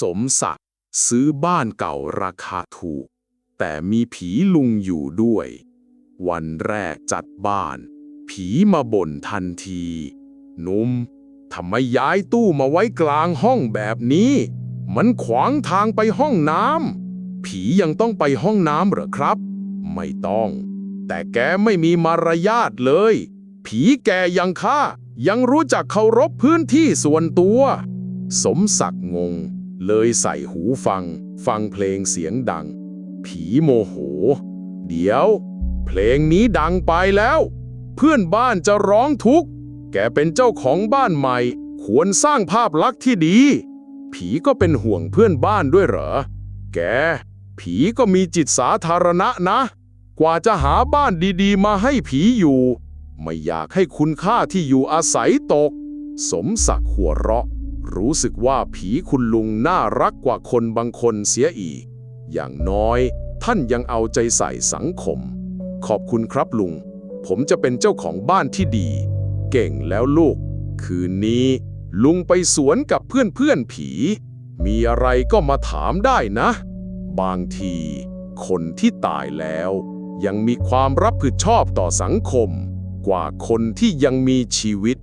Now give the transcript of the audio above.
สมศักดิ์ซื้อบ้านเก่าราคาถูก แต่มีผีลุงอยู่ด้วย วันแรกจัดบ้าน ผีมาบ่นทันที นุ่มทำไมย้ายตู้มาไว้กลางห้องแบบนี้ มันขวางทางไปห้องน้ำผียังต้องไปห้องน้ำเหรอครับ ไม่ต้อง แต่แกไม่มีมารยาทเลย ผีแกยังข้ายังรู้จักเคารพพื้นที่ส่วนตัว สมศักดิ์งง เลยใส่หูฟัง ฟังเพลงเสียงดัง ผีโมโห เดี๋ยว เพลงนี้ดังไปแล้ว เพื่อนบ้านจะร้องทุกข์ แกเป็นเจ้าของบ้านใหม่ ควรสร้างภาพลักษณ์ที่ดี ผีก็เป็นห่วงเพื่อนบ้านด้วยเหรอ แก ผีก็มีจิตสาธารณะนะ กว่าจะหาบ้านดีๆ มาให้ผีอยู่ ไม่อยากให้คุณค่าที่อยู่อาศัยตก สมศักดิ์หัวเราะ รู้สึกว่าผีคุณลุงน่ารักกว่าคนบางคนเสียอีก อย่างน้อย ท่านยังเอาใจใส่สังคม ขอบคุณครับลุง ผมจะเป็นเจ้าของบ้านที่ดี เก่งแล้วลูก คืนนี้ ลุงไปสวนกับเพื่อนๆผี มีอะไรก็มาถามได้นะ บางที คนที่ตายแล้ว ยังมีความรับผิดชอบต่อสังคม กว่าคนที่ยังมีชีวิต